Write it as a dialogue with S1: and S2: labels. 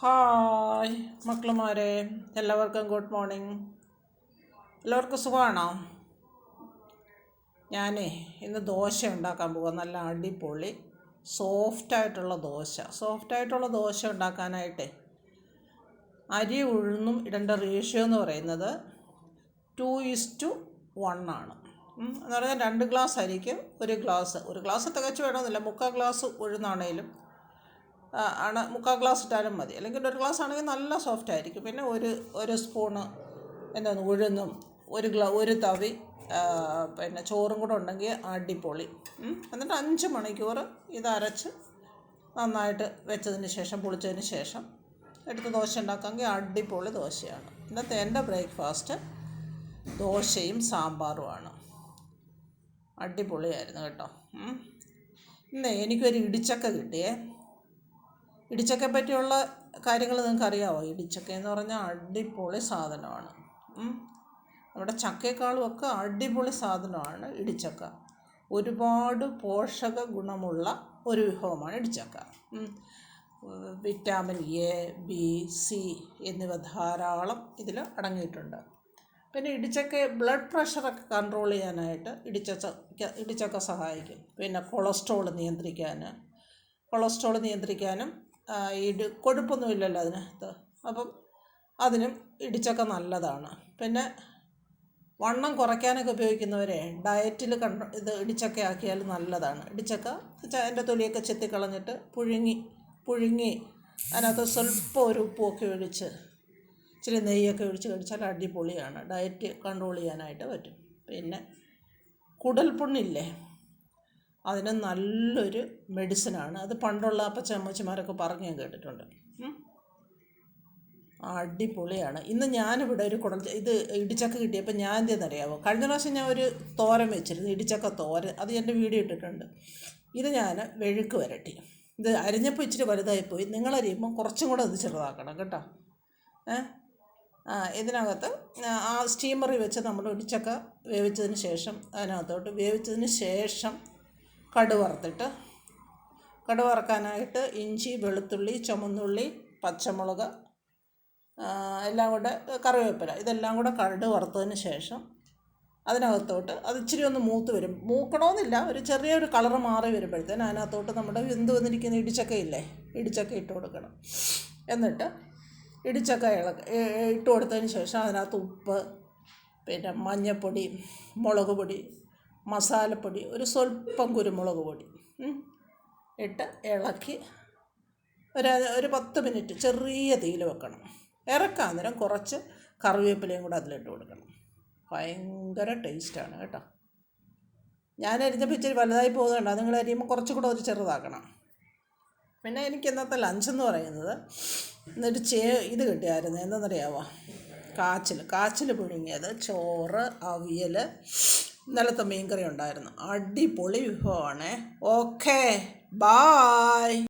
S1: Hi മക്കളുമാരെ. എല്ലാവർക്കും good morning. എല്ലാവർക്കും സുഖമാണോ? ഞാനേ ഇന്ന് ദോശ ഉണ്ടാക്കാൻ പോകുക നല്ല അടിപൊളി സോഫ്റ്റായിട്ടുള്ള ദോശ. സോഫ്റ്റായിട്ടുള്ള ദോശ ഉണ്ടാക്കാനായിട്ട് അരി ഉഴുന്നും ഇടേണ്ട റേഷ്യോ എന്ന് പറയുന്നത് ടു ഈസ് ടു വൺ ആണ്. എന്ന് പറഞ്ഞാൽ രണ്ട് ഗ്ലാസ് അരിക്കും ഒരു ഗ്ലാസ് ഒരു ഗ്ലാസ് തികച്ച് വേണമെന്നില്ല. മുക്കാൽ ഗ്ലാസ് ഉഴുന്നാണേലും. ആണ് മുക്കാൽ ഗ്ലാസ് ഇട്ടാലും മതി. അല്ലെങ്കിൽ ഒരു ഗ്ലാസ് ആണെങ്കിൽ നല്ല സോഫ്റ്റ് ആയിരിക്കും. പിന്നെ ഒരു ഒരു സ്പൂണ് എന്താണ് ഉഴുന്നും ഒരു ഗ്ലാ ഒരു തവി പിന്നെ ചോറും കൂടെ ഉണ്ടെങ്കിൽ അടിപൊളി. എന്നിട്ട് അഞ്ച് മണിക്കൂർ ഇത് അരച്ച് നന്നായിട്ട് വെച്ചതിന് ശേഷം പൊളിച്ചതിന് ശേഷം എടുത്ത് ദോശ ഉണ്ടാക്കാമെങ്കിൽ അടിപൊളി ദോശയാണ്. ഇന്നത്തെ എന്റെ ബ്രേക്ക്ഫാസ്റ്റ് ദോശയും സാമ്പാറുമാണ് അടിപൊളിയായിരുന്നു കേട്ടോ. ഇന്ന് എനിക്കൊരു ഇടിച്ചക്ക കിട്ടിയേ. ഇടിച്ചക്കയെ പറ്റിയുള്ള കാര്യങ്ങൾ നിങ്ങൾക്ക് അറിയാമോ ഇടിച്ചക്ക എന്ന് പറഞ്ഞാൽ അടിപൊളി സാധനമാണ്. നമ്മുടെ ചക്കയെക്കാളും ഒക്കെ അടിപൊളി സാധനമാണ് ഇടിച്ചക്ക. ഒരുപാട് പോഷക ഗുണമുള്ള ഒരു വിഭവമാണ് ഇടിച്ചക്ക. വിറ്റാമിൻ എ ബി സി എന്നിവ ധാരാളം ഇതിൽ അടങ്ങിയിട്ടുണ്ട്. പിന്നെ ഇടിച്ചക്ക ബ്ലഡ് പ്രഷറൊക്കെ കൺട്രോൾ ചെയ്യാനായിട്ട് ഇടിച്ചക്ക ഇടിച്ചക്ക സഹായിക്കും. പിന്നെ കൊളസ്ട്രോൾ നിയന്ത്രിക്കാൻ കൊളസ്ട്രോൾ നിയന്ത്രിക്കാനും ഇട് കൊഴുപ്പൊന്നുമില്ലല്ലോ അതിനകത്ത്. അപ്പം അതിനും ഇടിച്ചൊക്കെ നല്ലതാണ്. പിന്നെ വണ്ണം കുറയ്ക്കാനൊക്കെ ഉപയോഗിക്കുന്നവരെ ഡയറ്റിൽ കണ്ട ഇത് ഇടിച്ചക്ക ആക്കിയാൽ നല്ലതാണ്. ഇടിച്ചക്ക അതിന്റെ തൊലിയൊക്കെ ചെത്തിക്കളഞ്ഞിട്ട് പുഴുങ്ങി പുഴുങ്ങി അതിനകത്ത് സ്വല്പം ഒരു ഉപ്പുമൊക്കെ ഒഴിച്ച് ഇച്ചിരി നെയ്യൊക്കെ ഒഴിച്ച് കഴിച്ചാൽ അടിപൊളിയാണ്. ഡയറ്റ് കൺട്രോൾ ചെയ്യാനായിട്ട് പറ്റും. പിന്നെ കുടൽപ്പുണ്ണില്ലേ അതിന് നല്ലൊരു മെഡിസിനാണ്. അത് പണ്ടുള്ള അപ്പച്ചമ്മച്ചിമാരൊക്കെ പറഞ്ഞു ഞാൻ കേട്ടിട്ടുണ്ട്. അടിപൊളിയാണ്. ഇന്ന് ഞാനിവിടെ ഒരു കുടൽ ഇത് ഇടിച്ചക്ക കിട്ടിയപ്പോൾ ഞാൻ എന്തെന്നറിയാമോ കഴിഞ്ഞ പ്രാവശ്യം ഞാൻ ഒരു തോരൻ വെച്ചിരുന്നു ഇടിച്ചക്ക തോരൻ. അത് എന്റെ വീഡിയോ ഇട്ടിട്ടുണ്ട്. ഇത് ഞാൻ വെഴുക്ക് വരട്ടി. ഇത് അരിഞ്ഞപ്പോൾ ഇച്ചിരി വലുതായിപ്പോയി നിങ്ങളരിയുമ്പോൾ കുറച്ചും കൂടെ അത് ചെറുതാക്കണം കേട്ടോ. ഏ? ആ ഇതിനകത്ത് ആ സ്റ്റീമറിൽ വെച്ച് നമ്മൾ ഇടിച്ചക്ക വേവിച്ചതിന് ശേഷം അതിനകത്തോട്ട് വേവിച്ചതിന് ശേഷം കടുക് വറുത്തിട്ട്. കടു വറുക്കാനായിട്ട് ഇഞ്ചി വെളുത്തുള്ളി ചുമന്നുള്ളി പച്ചമുളക് എല്ലാം കൂടെ കറിവേപ്പില. ഇതെല്ലാം കൂടെ കടു വറുത്തതിന് ശേഷം അതിനകത്തോട്ട് അത് ഇച്ചിരി ഒന്ന് മൂത്ത് വരും. മൂക്കണമെന്നില്ല ഒരു ചെറിയൊരു കളർ മാറി വരുമ്പോഴത്തേന് അതിനകത്തോട്ട് നമ്മുടെ എന്ത് വന്നിരിക്കുന്ന? ഇടിച്ചക്ക ഇല്ലേ? ഇടിച്ചക്ക ഇട്ട് കൊടുക്കണം. എന്നിട്ട് ഇടിച്ചക്ക ഇളക ഏ- ഏ- ഇട്ട് കൊടുത്തതിന് ശേഷം അതിനകത്ത് ഉപ്പ് പിന്നെ മഞ്ഞൾപ്പൊടി മുളക് പൊടി മസാലപ്പൊടി ഒരു സ്വല്പം കുരുമുളക് പൊടി. ഇട്ട് ഇളക്കി ഒരു ഒരു പത്ത് മിനിറ്റ് ചെറിയ തീയിൽ വെക്കണം. ഇറക്കാൻ നേരം കുറച്ച് കറിവേപ്പിലയും കൂടെ അതിലിട്ട് കൊടുക്കണം. ഭയങ്കര ടേസ്റ്റാണ് കേട്ടോ. ഞാൻ അരിഞ്ഞപ്പോൾ ഇച്ചിരി വലുതായി പോകുന്നുണ്ട്. അത് നിങ്ങൾ അരിയുമ്പോൾ കുറച്ചും കൂടെ ഒരു ചെറുതാക്കണം. പിന്നെ എനിക്ക് ഇന്നത്തെ ലഞ്ചെന്ന് പറയുന്നത് എന്നിട്ട് ചേ ഇത് കിട്ടിയായിരുന്നു. എന്താണെന്നറിയാമോ കാച്ചിൽ. കാച്ചിൽ പുഴുങ്ങിയത് ചോറ് അവിയൽ ഇന്നലത്തെ മീൻകറി ഉണ്ടായിരുന്നു. അടിപൊളി വിഭവമാണ്. Okay bye